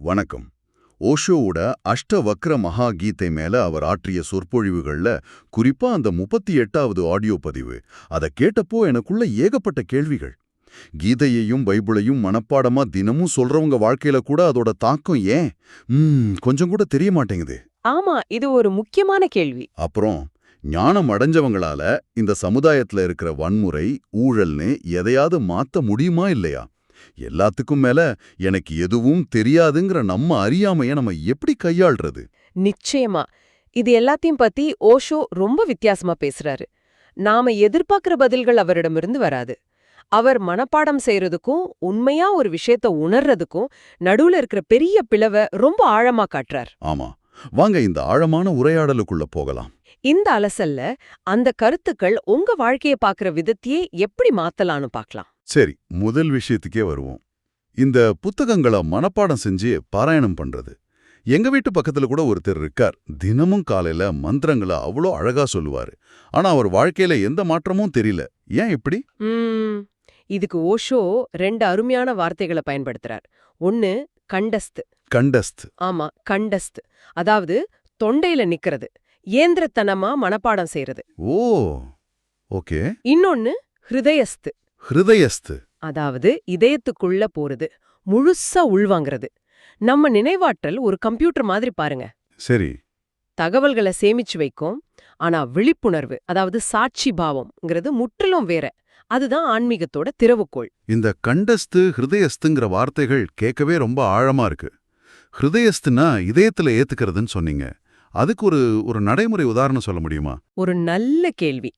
வணக்கம். ஓஷோவோட அஷ்டவக்ர மகா கீதை மேல அவர் ஆற்றிய சொற்பொழிவுகள்ல குறிப்பா அந்த முப்பத்தி எட்டாவது ஆடியோ பதிவு. அதை கேட்டப்போ எனக்குள்ள ஏகப்பட்ட கேள்விகள். கீதையையும் பைபிளையும் மனப்பாடமா தினமும் சொல்றவங்க வாழ்க்கையில கூட அதோட தாக்கம் ஏன்? ம், கொஞ்சம் கூட தெரிய மாட்டேங்குது. ஆமா இது ஒரு முக்கியமான கேள்வி. அப்புறம் ஞானம் அடைஞ்சவங்களால இந்த சமுதாயத்துல இருக்கிற வன்முறை ஊழல்னு எதையாவது மாத்த முடியுமா இல்லையா? எல்லாத்துக்கும் மேல எனக்கு எதுவும் தெரியாதுங்கிற நம்ம அறியாமைய நம்ம எப்படி கையாள்றது? நிச்சயமா. இது எல்லாத்தையும் பத்தி ஓஷோ ரொம்ப வித்தியாசமா பேசுறாரு. நாம எதிர்பார்க்கிற பதில்கள் அவரிடமிருந்து வராது. அவர் மனப்பாடம் செய்யறதுக்கும் உண்மையா ஒரு விஷயத்த உணர்றதுக்கும் நடுவுல இருக்கிற பெரிய பிளவை ரொம்ப ஆழமா காட்டுறார். ஆமா. வாங்க இந்த ஆழமான உரையாடலுக்குள்ள போகலாம். இந்த அலசல்ல அந்த கருத்துக்கள் உங்க வாழ்க்கைய பாக்குற விதத்தையே எப்படி மாத்தலாம்னு பார்க்கலாம் சரி முதல் விஷயத்துக்கே வருவோம். இந்த புத்தகங்களை மனப்பாடம் செஞ்சு பாராயணம் பண்றது. எங்க வீட்டு பக்கத்துல கூட ஒருத்தர் இருக்கார். தினமும் காலையில மந்திரங்களை அவ்வளோ அழகா சொல்லுவாரு. ஆனா அவர் வாழ்க்கையில எந்த மாற்றமும் தெரியல. ஏன் இப்படி? இதுக்கு ஓஷோ ரெண்டு அருமையான வார்த்தைகளை பயன்படுத்துறார். ஒன்னு கண்டஸ்து. கண்டஸ்த். ஆமா கண்டஸ்து. அதாவது தொண்டையில நிக்கிறது. ஏந்திரத்தனமா மனப்பாடம் செய்யறது ஓ ஓகே. இன்னொன்னு ஹிருதயஸ்து. ஹிருதயஸ்து. அதாவது இதயத்துக்குள்ள போறது முழுசா உள்வாங்கிறது. நம்ம நினைவாற்றல் ஒரு கம்ப்யூட்டர் மாதிரி பாருங்க. சரி. தகவல்களை சேமிச்சு வைக்கும் ஆனா விழிப்புணர்வு அதாவது சாட்சி பாவம்ங்கிறது முற்றிலும் வேற. அதுதான் ஆன்மீகத்தோட திறவுகோள். இந்த கண்டஸ்து ஹிருதயஸ்துங்கிற வார்த்தைகள் கேட்கவே ரொம்ப ஆழமா இருக்கு. ஹிருதயஸ்துனா இதயத்துல ஏத்துக்கிறதுன்னு சொன்னீங்க. அதுக்கு ஒரு ஒரு நடைமுறை உதாரணம் சொல்ல முடியுமா? ஒரு நல்ல கேள்வி.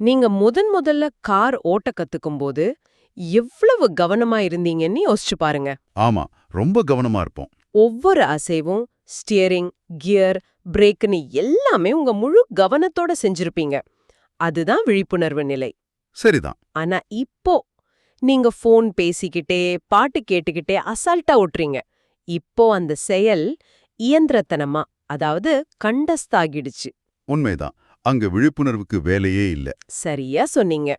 நீங்க முதன் முதல்ல கார் ஓட்ட கத்துக்கும் போது எவ்வளவு கவனமா இருந்தீங்கன்னு யோசிச்சு பாருங்க. ஆமா ரொம்ப கவனமா இருப்போம். ஒவ்வொரு அசைவும் ஸ்டியரிங் கியர் பிரேக்குன்னு எல்லாமே உங்க முழு கவனத்தோட செஞ்சிருப்பீங்க. அதுதான் விழிப்புணர்வு நிலை. சரிதான். ஆனா இப்போ நீங்க ஃபோன் பேசிக்கிட்டே பாட்டு கேட்டுக்கிட்டே அசால்ட்டா ஓட்டுறீங்க. இப்போ அந்த செயல் இயந்திரத்தனமா அதாவது கண்டஸ்தாகிடுச்சு. உண்மைதான். அங்க விழிப்புணர்வுக்கு வேலையே இல்ல. சரியா சொன்னீங்க.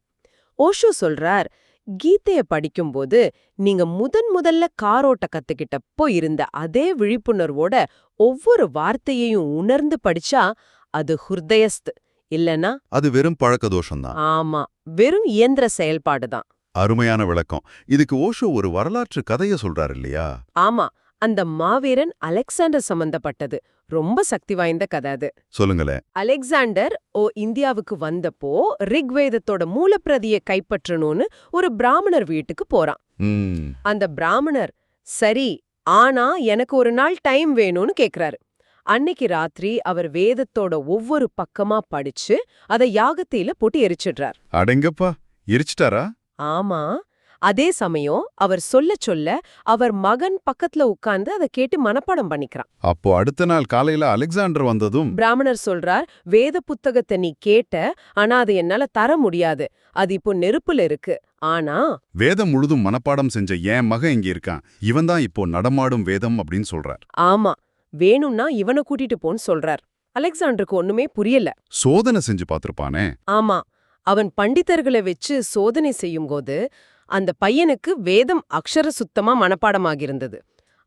ஓஷோ சொல்றார் கீதைய படிக்கும்போது நீங்க முதன் முதல்ல காரோட்ட கத்துக்கிட்டப்போ இருந்த அதே விழிப்புணர்வோட ஒவ்வொரு வார்த்தையையும் உணர்ந்து படிச்சா அது ஹுர்தயஸ்த் இல்லனா? அது வெறும் பழக்க தோஷம்தான் ஆமா வெறும் இயந்திர செயல்பாடுதான். அருமையான விளக்கம். இதுக்கு ஓஷோ ஒரு வரலாற்று கதைய சொல்றாரு இல்லையா? ஆமா அந்த மாவீரன் அலெக்சாண்டர் சம்பந்தப்பட்டது. ரொம்ப சக்தி வாய்ந்த கதை அது. சொல்லுங்களேன். அலெக்சாண்டர் ஓ இந்தியாவுக்கு வந்தப்போ ரிக்வேதத்தோட மூலப்பிரதியை கைப்பற்றணும்னு ஒரு பிராமணர் வீட்டுக்கு போறான். அந்த பிராமணர் சரி ஆனா எனக்கு ஒரு நாள் டைம் வேணும்னு கேக்குறாரு. அன்னைக்கு ராத்திரி அவர் வேதத்தோட ஒவ்வொரு பக்கமா படிச்சு அதை யாகத்தில போட்டு எரிச்சிடுறார். அடங்கப்பா எரிச்சிட்டாரா? ஆமா. அதே சமயம் அவர் சொல்ல சொல்ல அவர் மகன் பக்கத்துல உட்கார்ந்து அதை கேட்டு மனப்பாடம் பண்ணிக்கிறான். அப்போ அடுத்த நாள் காலையில அலெக்சாண்டர் வந்ததும் பிராமணர் சொல்றார் வேத புத்தகத்தை நீ கேட்ட ஆனா அது என்னால தர முடியாது. அது இப்போ நெருப்புல இருக்கு. ஆனா வேதம் முழுதும் மனப்பாடம் செஞ்ச என் மகன் இங்க இருக்கான். இவன் தான் இப்போ நடமாடும் வேதம் அப்படின்னு சொல்றார். ஆமா வேணும்னா இவனை கூட்டிட்டு போன்னு சொல்றார். அலெக்சாண்டருக்கு ஒண்ணுமே புரியல. சோதனை செஞ்சு பார்த்திருப்பானே? ஆமா அவன் பண்டிதர்களை வச்சு சோதனை செய்யும்போது அந்த பையனுக்கு வேதம் அக்ஷர சுத்தமா மனப்பாடமாகிருந்தது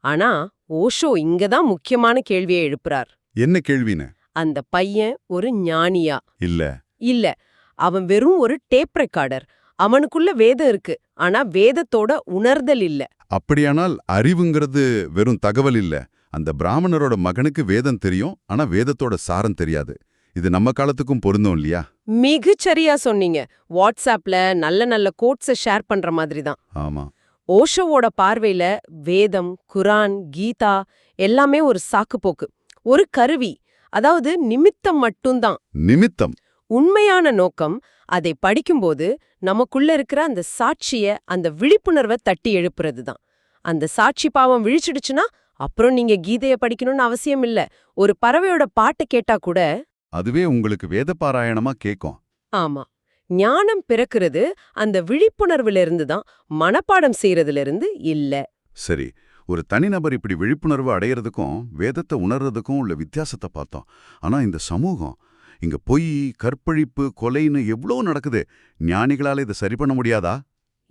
ஆனா ஓஷோ இங்கதான் முக்கியமான கேள்வியை எழுப்புறார். என்ன கேள்வின்னு அந்த பையன் ஒரு ஞானியா? இல்ல. இல்ல. அவன் வெறும் ஒரு டேப் ரெக்கார்டர். அவனுக்குள்ள வேதம் இருக்கு. ஆனா வேதத்தோட உணர்தல் இல்ல. அப்படியானால் அறிவுங்கிறது வெறும் தகவல் இல்ல. அந்த பிராமணரோட மகனுக்கு வேதம் தெரியும். ஆனா வேதத்தோட சாரம் தெரியாது. இது நம்ம காலத்துக்கும் பொருந்தும் இல்லையா? மிகச்சரியா சொன்னீங்க. வாட்ஸ்அப்ல நல்ல நல்ல கோட்ஸ ஷேர் பண்ற மாதிரி தான் ஆமா. ஓஷோவோட பார்வையில வேதம் குரான் கீதா எல்லாமே ஒரு சாக்குப்போக்கு ஒரு கருவி. அதாவது நிமித்தம் மட்டும்தான். நிமித்தம். உண்மையான நோக்கம் அதை படிக்கும்போது நமக்குள்ள இருக்கிற அந்த சாட்சிய அந்த விழிப்புணர்வை தட்டி எழுப்புறது தான் அந்த சாட்சி பாவம் விழிச்சிடுச்சுன்னா அப்புறம் நீங்க கீதைய படிக்கணும்னு அவசியம் இல்ல. ஒரு பறவையோட பாட்டை கேட்டா கூட அதுவே உங்களுக்கு வேத பாராயணமா கேக்கும். ஆமா. ஞானம் பிறக்கிறது அந்த விழிப்புணர்வுல இருந்து தான் மனப்பாடம் செய்யறதுல இருந்து இல்ல. சரி ஒரு தனிநபர் இப்படி விழிப்புணர்வு அடையறதுக்கும் வேதத்தை உணர்றதுக்கும் உள்ள வித்தியாசத்தை பார்த்தோம். ஆனா இந்த சமூகம் இங்க பொய் கற்பழிப்பு கொலைன்னு எவ்வளோ நடக்குது. ஞானிகளால இதை சரி பண்ண முடியாதா?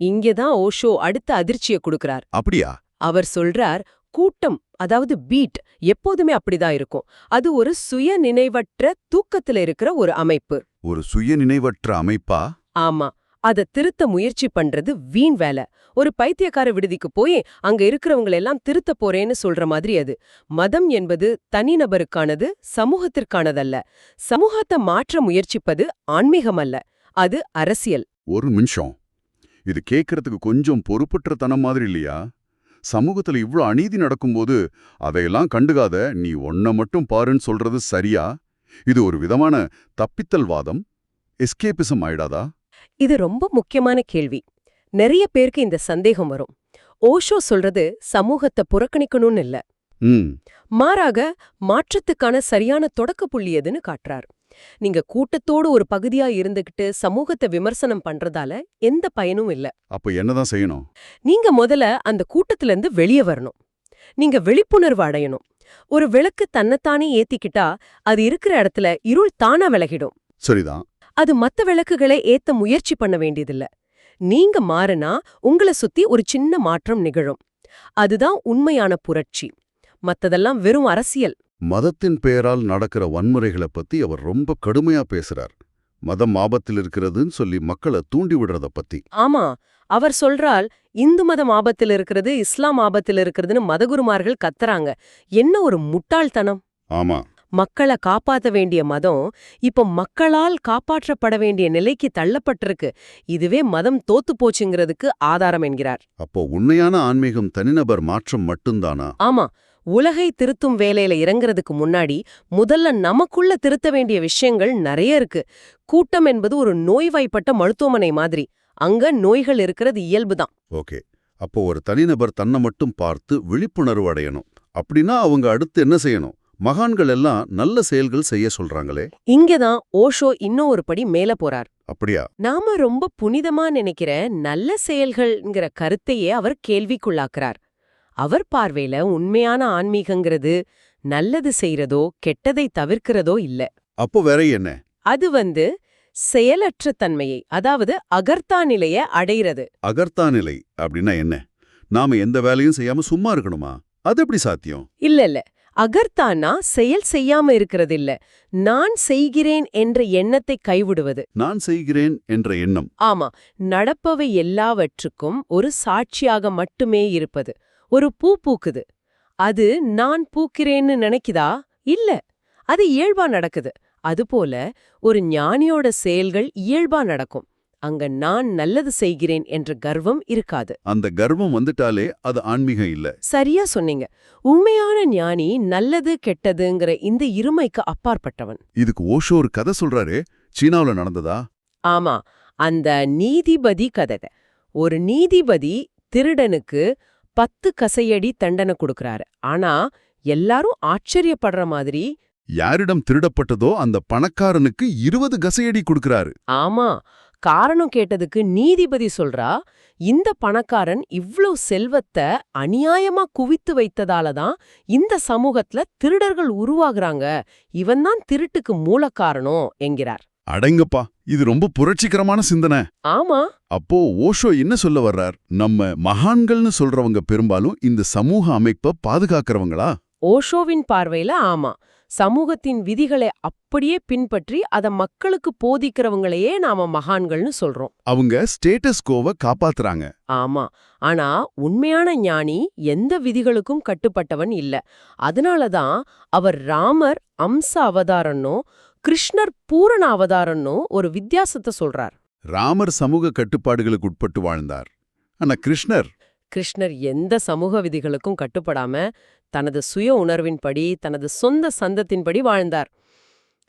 இங்கதான் ஓஷோ அடுத்த அதிர்ச்சியை கொடுக்கறார். அப்படியா? அவர் சொல்றார் கூட்டம் அதாவது பீட் எப்போதுமே அப்படிதான் இருக்கும். அது ஒரு சுய நினைவற்ற தூக்கத்துல இருக்கிற ஒரு அமைப்பு. ஒரு சுயநினைவற்ற அமைப்பா? ஆமா. அத திருத்த முயற்சி பண்றது வீண் வேலை. ஒரு பைத்தியக்கார விடுதிக்கு போய் அங்க இருக்கிறவங்களை எல்லாம் திருத்த போறேன்னு சொல்ற மாதிரி அது. மதம் என்பது தனிநபருக்கானது சமூகத்திற்கானதல்ல. சமூகத்தை மாற்ற முயற்சிப்பது ஆன்மீகம் அல்ல அது அரசியல். ஒரு நிமிஷம். இது கேட்கறதுக்கு கொஞ்சம் பொறுப்பற்ற மாதிரி இல்லையா? சமூகத்துல இவ்ளோ அநீதி நடக்கும்போது அதையெல்லாம் கண்டுகாத நீ ஒன்ன மட்டும் பாருன்னு சொல்றது சரியா? இது ஒரு விதமான தப்பித்தல் வாதம். எஸ்கேபிசம் ஆயிடாதா? இது ரொம்ப முக்கியமான கேள்வி. நிறைய பேருக்கு இந்த சந்தேகம் வரும். ஓஷோ சொல்றது சமூகத்தை புறக்கணிக்கணும்னு இல்ல. மாறாக மாற்றத்துக்கான சரியான தொடக்க புள்ளி எதுன்னு காட்டுறார். நீங்க கூட்டத்தோடு ஒரு பகுதியா இருந்துகிட்டு சமூகத்தை விமர்சனம் பண்றதால எந்த பயனும் இல்ல. அப்ப என்னதான் செய்யணும்? நீங்க முதல்ல அந்த கூட்டத்துல இருந்து வெளியே வரணும். நீங்க விழிப்புணர்வு அடையணும். ஒரு விளக்கு தன்னைத்தானே ஏத்திக்கிட்டா அது இருக்கிற இடத்துல இருள் தானா விலகிடும். சரிதான். அது மத்த விளக்குகளை ஏத்த முயற்சி பண்ண வேண்டியதில்ல. நீங்க மாறினா உங்கள சுத்தி ஒரு சின்ன மாற்றம் நிகழும். அதுதான் உண்மையான புரட்சி. மத்ததெல்லாம் வெறும் அரசியல். மதத்தின் பெயரால் நடக்கிற வன்முறைகளை பத்தி அவர் ரொம்ப கடுமையா பேசுறார். மதம் ஆபத்தில் இருக்கிறதுன்னு சொல்லி மக்களை தூண்டி விடுறத பத்தி. ஆமா அவர் சொல்றால் இந்து மதம் ஆபத்தில் இருக்கிறது இஸ்லாம் ஆபத்தில் இருக்கிறதுன்னு மதகுருமார்கள் கத்துறாங்க. என்ன ஒரு முட்டாள்தனம்? ஆமா. மக்களை காப்பாத்த வேண்டிய மதம் இப்போ மக்களால் காப்பாற்றப்பட வேண்டிய நிலைக்கு தள்ளப்பட்டிருக்கு. இதுவே மதம் தோத்து போச்சுங்கிறதுக்கு ஆதாரம் என்கிறார். அப்போ உண்மையான ஆன்மீகம் தனிநபர் மாற்றம் மட்டும்தானா? ஆமா உலகை திருத்தும் வேலையில இறங்குறதுக்கு முன்னாடி முதல்ல நமக்குள்ள திருத்த வேண்டிய விஷயங்கள் நிறைய இருக்கு. கூட்டம் என்பது ஒரு நோய்வாய்ப்பட்ட மருத்துவமனை மாதிரி. அங்க நோய்கள் இருக்கிறது இயல்புதான். ஓகே. அப்போ ஒரு தனிநபர் தன்னை மட்டும் பார்த்து விழிப்புணர்வு அடையணும். அப்படின்னா அவங்க அடுத்து என்ன செய்யணும்? மகான்கள் எல்லாம் நல்ல செயல்கள் செய்ய சொல்றாங்களே? இங்கதான் ஓஷோ இன்னும் ஒரு படி மேல போறார். அப்படியா? நாம ரொம்ப புனிதமா நினைக்கிற நல்ல செயல்கள்ங்கிற கருத்தையே அவர் கேள்விக்குள்ளாக்குறார். அவர் பார்வையில உண்மையான ஆன்மீகங்கிறது நல்லது செய்யறதோ கெட்டதை தவிர்க்கிறதோ இல்ல. அப்போ வேற என்ன? அது வந்து செயலற்ற தன்மையை அதாவது அகர்த்தா நிலைய அடையிறது. அகர்த்தா நிலை அப்படின்னா என்ன? நாம எந்த வேலையும் செய்யாம சும்மா இருக்கணுமா? அது எப்படி சாத்தியம்? இல்ல இல்ல. அகர்த்தானா செயல் செய்யாம இருக்கிறது இல்ல. நான் செய்கிறேன் என்ற எண்ணத்தை கைவிடுவது. நான் செய்கிறேன் என்ற எண்ணம். ஆமா. நடப்பவை எல்லாவற்றுக்கும் ஒரு சாட்சியாக மட்டுமே இருப்பது. ஒரு பூ பூக்குது. அது நான் பூக்கிறேன்னு நினைக்குதா? இல்ல. அது இயல்பா நடக்குது. அதுபோல ஒரு ஞானியோட செயல்கள் இயல்பா நடக்கும். அங்க நான் நல்லது செய்கிறேன் என்ற கர்வம் இருக்காது. அந்த கர்வம் வந்துட்டாலே அது ஆன்மீகம் இல்ல. சரியா சொன்னீங்க. உண்மையான ஞானி நல்லது கெட்டதுங்கிற இந்த இருமைக்கு அப்பாற்பட்டவன். இதுக்கு ஓஷோ ஒரு கதை சொல்றாரு. சீனாவுல நடந்ததா? ஆமா. அந்த நீதிபதி கதை. ஒரு நீதிபதி திருடனுக்கு பத்து கசையடி தண்டனை கொடுக்கறாரு. ஆனா எல்லாரும் ஆச்சரியப்படுற மாதிரி யாரிடம் திருடப்பட்டதோ அந்த பணக்காரனுக்கு இருபது கசையடி கொடுக்கறாரு. ஆமா காரணம் கேட்டதுக்கு நீதிபதி சொல்றா இந்த பணக்காரன் இவ்ளோ செல்வத்தை அநியாயமா குவித்து வைத்ததால தான் இந்த சமூகத்துல திருடர்கள் உருவாகுறாங்க. இவன்தான் திருட்டுக்கு மூல காரணம் என்கிறார். அடங்கப்பா இது ரொம்ப புரட்சிகரமான சிந்தனை. ஆமா. அப்போ ஓஷோ என்ன சொல்ல வர்றார்? நம்ம மகான்கள்னு சொல்றவங்க பெரும்பாலும் இந்த சமூக அமைப்பை பாதுகாக்கிறவங்களா? ஓஷோவின் பார்வையில ஆமா. சமூகத்தின் விதிகளை அப்படியே பின்பற்றி அத மக்களுக்கு போதிக்கிறவங்களையே நாம மகான்கள்னு சொல்றோம். அவங்க ஸ்டேட்டஸ் கோவை காப்பாத்துறாங்க. ஆமா. ஆனா உண்மையான ஞானி எந்த விதிகளுக்கும் கட்டுப்பட்டவன் இல்ல. அதனாலதான் அவர் ராமர் அம்ச அவதாரன்னோ கிருஷ்ணர் பூரண அவதாரன்னோ ஒரு வித்தியாசத்தை சொல்றார். ராமர் சமூக கட்டுப்பாடுகளுக்கு உட்பட்டு வாழ்ந்தார். ஆனா கிருஷ்ணர்? கிருஷ்ணர் எந்த சமூக விதிகளுக்கும் கட்டுப்படாம தனது சுய உணர்வின்படி தனது சொந்த சந்தத்தின்படி வாழ்ந்தார்.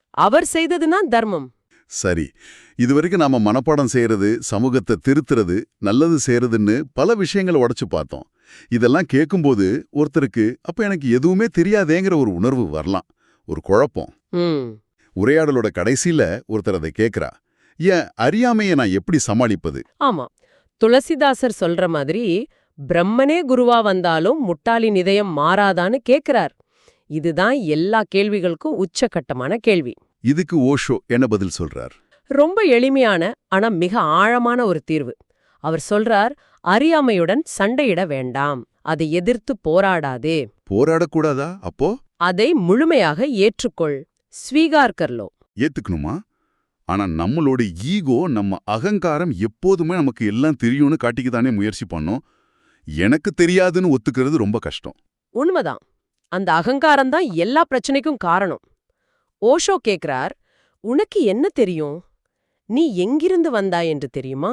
அவர் செய்ததுனா தர்மம். சரி. இதுவரைக்கும் நாம மனப்பாடம் செய்யறது சமூகத்தை திருத்துறது நல்லது செய்யறதுன்னு பல விஷயங்களை உடைச்சு பார்த்தோம். இதெல்லாம் கேட்கும்போது ஒருத்தருக்கு அப்ப எனக்கு எதுவுமே தெரியாதேங்கிற ஒரு உணர்வு வரலாம். ஒரு குழப்பம். ம். உரையாடலோட கடைசியில ஒருத்தர் அதை கேக்குறா. ஏன் அறியாமையை நான் எப்படி சமாளிப்பது? ஆமா. துளசிதாசர் சொல்ற மாதிரி பிரம்மனே குருவா வந்தாலும் முட்டாளின் இதயம் மாறாதான்னு கேக்குறார். இதுதான் எல்லா கேள்விகளுக்கும் உச்சகட்டமான கேள்வி. இதுக்கு ஓஷோ என்ன பதில் சொல்றார்? ரொம்ப எளிமையான ஆனா மிக ஆழமான ஒரு தீர்வு. அவர் சொல்றார் அறியாமையுடன் சண்டையிட வேண்டாம். அதை எதிர்த்து போராடாதே. போராடக்கூடாதா அப்போ? அதை முழுமையாக ஏற்றுக்கொள். ஸ்வீகார் கர்லோ ஏத்துக்கணுமா? ஆனா நம்மளோட ஈகோ நம்ம அகங்காரம் எப்போதுமே நமக்கு எல்லாம் தெரியும்னு காட்டிக்கதானே முயற்சி பண்ணோம். எனக்கு தெரியாதுன்னு ஒத்துக்கிறது ரொம்ப கஷ்டம். உண்மைதான். அந்த அகங்காரம் தான் எல்லா பிரச்சனைக்கும் காரணம். ஓஷோ கேக்குறார் உனக்கு என்ன தெரியும்? நீ எங்கிருந்து வந்தாய் என்று தெரியுமா?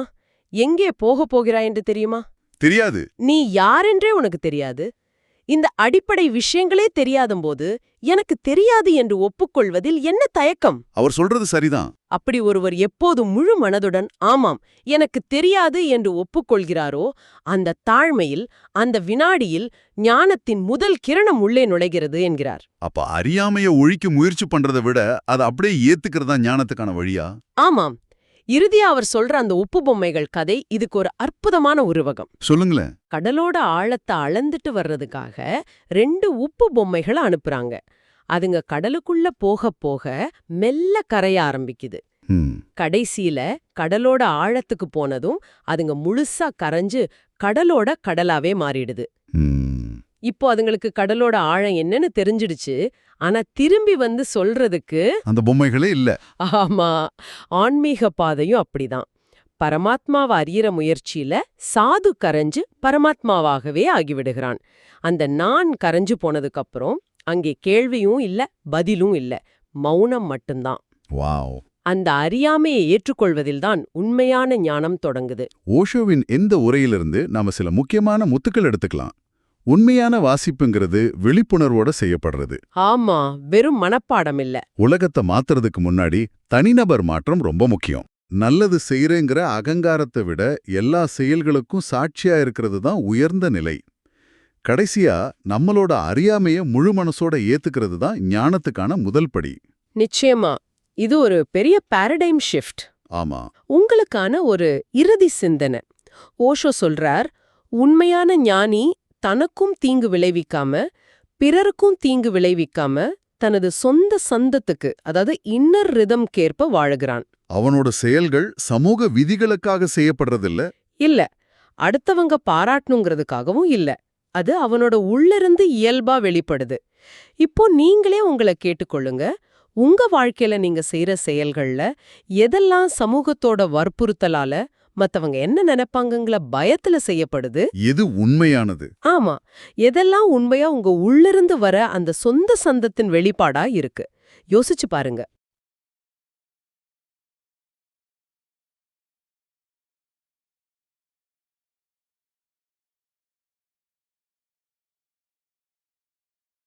எங்கே போக போகிறாய் என்று தெரியுமா? தெரியாது. நீ யாரென்றே உனக்கு தெரியாது. இந்த அடிப்படை விஷயங்களே தெரியாதம்போது எனக்கு தெரியாது என்று ஒப்புக்கொள்வதில் என்ன தயக்கம்? அவர் சொல்றது சரிதான். அப்படி ஒருவர் எப்போது முழு மனதுடன் ஆமாம் எனக்கு தெரியாது என்று ஒப்புக்கொள்கிறாரோ அந்த தாழ்மையில் அந்த வினாடியில் ஞானத்தின் முதல் கிரணம் உள்ளே நுழைகிறது என்கிறார். அப்ப அறியாமைய ஒழிக்க முயற்சி பண்றதை விட அதை அப்படியே ஏத்துக்கிறதா ஞானத்துக்கான வழியா? ஆமாம் இறுதியா அவர் சொல்ற அந்த உப்பு பொம்மைகள் கதை இதுக்கு ஒரு அற்புதமான உருவகம். சொல்லுங்களேன். கடலோட ஆழத்தை அளந்துட்டு வர்றதுக்காக ரெண்டு உப்பு பொம்மைகளை அனுப்புறாங்க. அதுங்க கடலுக்குள்ள போக போக மெல்ல கரைய ஆரம்பிக்குது. கடைசியில கடலோட ஆழத்துக்கு போனதும் அதுங்க முழுசா கரைஞ்சு கடலோட கடலாவே மாறிடுது. இப்போ அதுங்களுக்கு கடலோட ஆழம் என்னன்னு தெரிஞ்சிடுச்சு. ஆனா திரும்பி வந்து சொல்றதுக்கு அந்த பொம்மைகளே இல்ல. ஆமா ஆன்மீக பாதையும் அப்படிதான். பரமாத்மாவை அறியிற முயற்சியில சாது கரைஞ்சு பரமாத்மாவாகவே ஆகிவிடுகிறான். அந்த நான் கரைஞ்சு போனதுக்கு அப்புறம் அங்கே கேள்வியும் இல்ல பதிலும் இல்ல மௌனம் மட்டும்தான். வாவ். அந்த அறியாமையை ஏற்றுக்கொள்வதில்தான் உண்மையான ஞானம் தொடங்குது. ஓஷோவின் எந்த உரையிலிருந்து நாம சில முக்கியமான முத்துக்கள் எடுத்துக்கலாம்? உண்மையான வாசிப்புங்கிறது விழிப்புணர்வோட செய்யப்படுறது. ஆமா வெறும் மனப்பாடம் இல்ல. உலகத்தை மாத்துறதுக்கு முன்னாடி தனிநபர் மாற்றம் ரொம்ப முக்கியம். நல்லது செய்யறேங்கிற அகங்காரத்தை விட எல்லா செயல்களுக்கும் சாட்சியா இருக்கிறது தான் உயர்ந்த நிலை. கடைசியா நம்மளோட அறியாமைய முழு மனசோட ஏத்துக்கிறது தான் ஞானத்துக்கான முதல் படி. நிச்சயமா இது ஒரு பெரிய பாரடைம் ஷிஃப்ட் ஆமா. உங்களுக்கான ஒரு இறுதி சிந்தனை. ஓஷோ சொல்றார் உண்மையான ஞானி தனக்கும் தீங்கு விளைவிக்காம பிறருக்கும் தீங்கு விளைவிக்காம தனது சொந்த சந்தத்துக்கு அதாவது இன்னர் ரிதம் கேற்ப வாழுகிறான். அவனோட செயல்கள் சமூக விதிகளுக்காக செய்யப்படுறதில்ல. இல்ல. அடுத்தவங்க பாராட்டணுங்கிறதுக்காகவும் இல்ல. அது அவனோட உள்ளிருந்து இயல்பா வெளிப்படுது. இப்போ நீங்களே உங்களை கேட்டுக்கொள்ளுங்க. உங்க வாழ்க்கையில நீங்க செய்யற செயல்கள்ல எதெல்லாம் சமூகத்தோட வற்புறுத்தலால மத்தவங்க என்ன நினைப்பாங்கங்கிற பயத்துல செய்யப்படுது. எது உண்மையானது? ஆமா. எதெல்லாம் உண்மையா உங்க உள்ளிருந்து வர அந்த சொந்த சந்தத்தின் வெளிப்பாடா இருக்கு. யோசிச்சு பாருங்க.